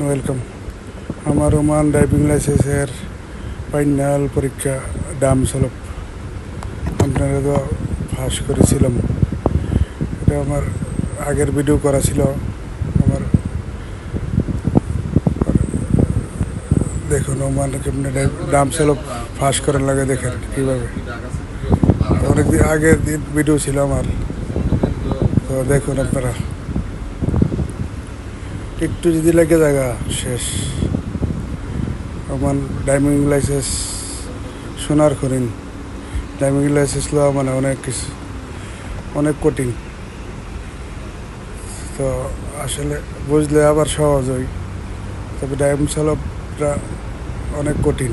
And welcome আমার Oman driving লাইসেন্সের final পরীক্ষা ডাম সলপ আপনারা তো ফাঁস করেছিলাম। এটা আমার আগের ভিডিও করা ছিল। আমার দেখুন ওমান কেমনি ডাম সলপ ফাঁস করার লাগে দেখেন কীভাবে। অনেকদিন আগের দিন ভিডিও ছিল আমার। তো দেখুন আপনারা। একটু যদি লেগে জায়গা, শেষ। আমার ড্রাইভিং লাইসেন্স সোনার করিন ড্রাইভিং লাইসেন্স লওয়া মানে অনেক কিছু, অনেক কঠিন। তো আসলে বুঝলে আবার সহজ হয়। তবে ড্রাইভিং চালকটা অনেক কঠিন।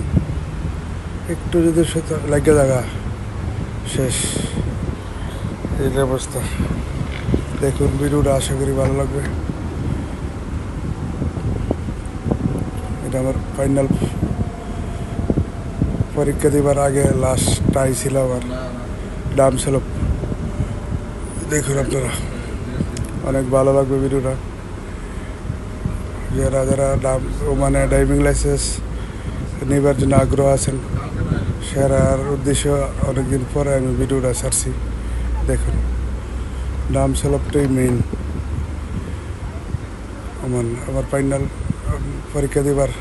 একটু যদি লেগে জায়গা, শেষ। এই অবস্থা দেখুন, ভিডিওটা আশা করি ভালো লাগবে। এটা আমার ফাইনাল পরীক্ষা দিবার আগে লাস্ট ট্রাই ছিল আমার ডাম ছিল দেখুন আপনারা অনেক ভালো লাগবে ভিডিওটা যারা যারা ডাম ও মানে ড্রাইভিং লাইসেন্স নেবার জন্য আগ্রহ আছেন সেরার উদ্দেশ্য অনেকদিন পরে আমি ভিডিওটা ছাড়ছি দেখুন ডাম সলপটাই মেইন আমার আমার ফাইনাল পরীক্ষা দিবার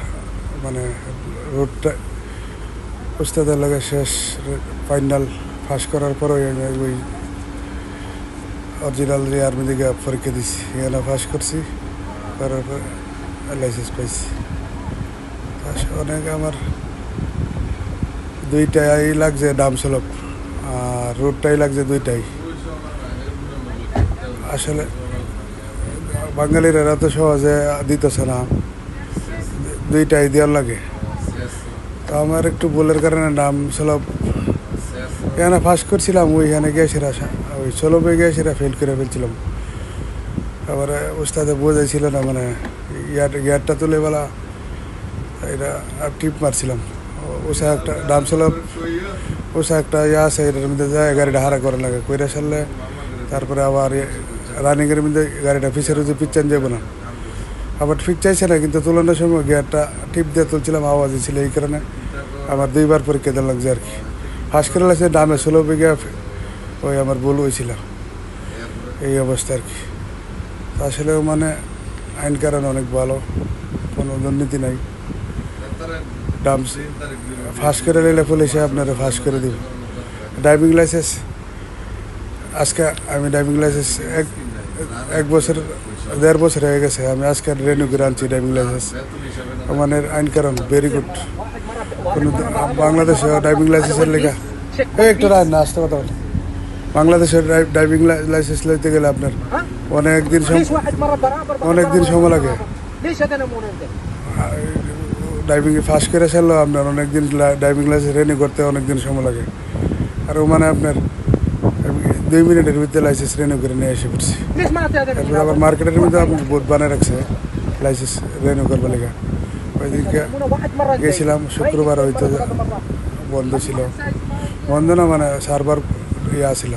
মানে রোডটা উস্তাদের লাগে শেষ ফাইনাল পাস করার পরে ওই অরিজিনাল যে আর্মি দিকে পরীক্ষা দিছি। এখানে পাস করছি, করার পর লাইসেন্স পাইছি। অনেক আমার দুইটাই লাগছে দাম সলপ আর রোডটাই লাগছে দুইটাই। আসলে বাঙালিরা এত সহজে দিতেছে না। দুইটাই দেওয়ার লাগে। তো আমার একটু ভুলের কারণে নাম সলভ। এখানে ফার্স্ট করছিলাম, ওইখানে গিয়েছিরা ওই সলভে গিয়েছিরা ফেল করে ফেলছিলাম। তারপরে উস্তাদে বোঝাইছিল না মানে ইয়ার, ইয়ারটা তুলে বেলা এটা টিপ মারছিলাম। ওসা একটা ডাম সলভ। ওসা একটা ইয়ে আছে, এটার মধ্যে যায়, গাড়িটা হারা করা লাগে। কইরা সারলে, তারপরে আবার রানিংয়ের মধ্যে গাড়িটা পিছের পিচ্ছান যাব না। আবার ঠিক চাইছে না, কিন্তু তুলনার সময় গিয়ারটা টিপ দিয়ে তুলছিলাম আওয়াজ ছিল এই কারণে আমার দুইবার পরীক্ষা দেওয়া লাগছে আর কি। করে লাগছে ডামে ষোলো বিঘা, ওই আমার ভুল হয়েছিল। এই অবস্থা আর কি। আসলেও মানে আইন কারণ অনেক ভালো, কোনো দুর্নীতি নাই। ডাম ফার্স্ট করে নিলে পুলিশে আপনারা ফার্স্ট করে দিব। ড্রাইভিং লাইসেন্স আজকে আমি ড্রাইভিং লাইসেন্স এক এক বছর, দেড় বছর হয়ে গেছে। আমি আজকে রেনু আনছি ড্রাইভিং লাইসেন্স আমাদের আইন কারণ ভেরি গুড কোনো বাংলাদেশে ড্রাইভিং লাইসেন্সের লেখা এই একটা রায় না, আসতে কথা বলে। বাংলাদেশের ড্রাইভিং লাইসেন্স লইতে গেলে আপনার অনেক দিন অনেক দিন সময় লাগে। ড্রাইভিং ফার্স্ট করে ছাড়লেও আপনার অনেক দিন ড্রাইভিং লাইসেন্স রেনি করতে অনেক দিন সময় লাগে। আর মানে আপনার দুই মিনিটের ভিতরে লাইসেন্স রেনিউ করে নিয়ে এসে পড়ছি। তারপরে আবার মার্কেটের মধ্যে আপনি বোর্ড বানিয়ে রাখছে লাইসেন্স রেনিউ করবার লেগে। ওই দিনকে গেছিলাম শুক্রবার হয়তো বন্ধ ছিল। বন্ধ না মানে সার্ভার ইয়ে আসিল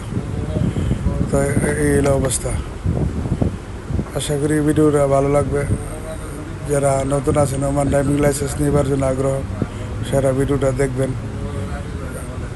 তো এই হলো অবস্থা। আশা করি ভিডিওটা ভালো লাগবে। যারা নতুন আছেন আমার ড্রাইভিং লাইসেন্স নেবার জন্য আগ্রহ সেটা ভিডিওটা দেখবেন।